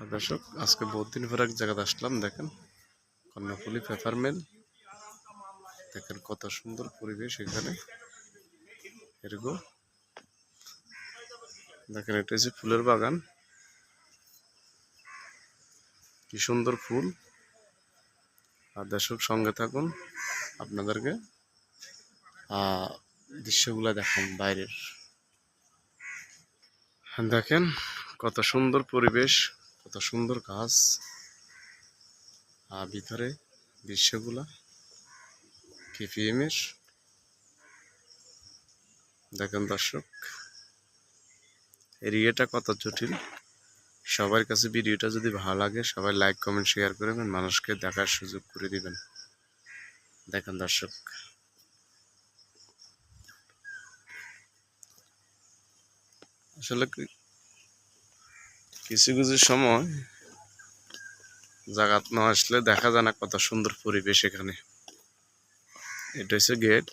দর্শক, আজকে বহুত দিন পর এক জায়গাতে আসলাম, দেখেন, কর্ণফুলি পেপার মিল। দেখেন কত সুন্দর পরিবেশ এখানে। এরকম। দেখেন, এটা হচ্ছে ফুলের বাগান। কি সুন্দর ফুল। আর দর্শক, সঙ্গে থাকুন, আপনাদেরকে দৃশ্যগুলো দেখেন বাইরের। দেখেন, কত সুন্দর পরিবেশ। কত সুন্দর গাছ। আর ভিতরে দৃশ্যগুলা কেপিএমের। দেখেন দর্শক এরিয়াটা কত জটিল। সবার কাছে ভিডিওটা যদি ভালো লাগে, সবাই লাইক কমেন্ট শেয়ার করবেন মানুষকে দেখার সুযোগ করে দিবেন। দেখেন দর্শক, আসলে কিছু কিছু সময় জাগাত না আসলে দেখা যায় না কত সুন্দর পরিবেশ এখানে। এটা হচ্ছে গেট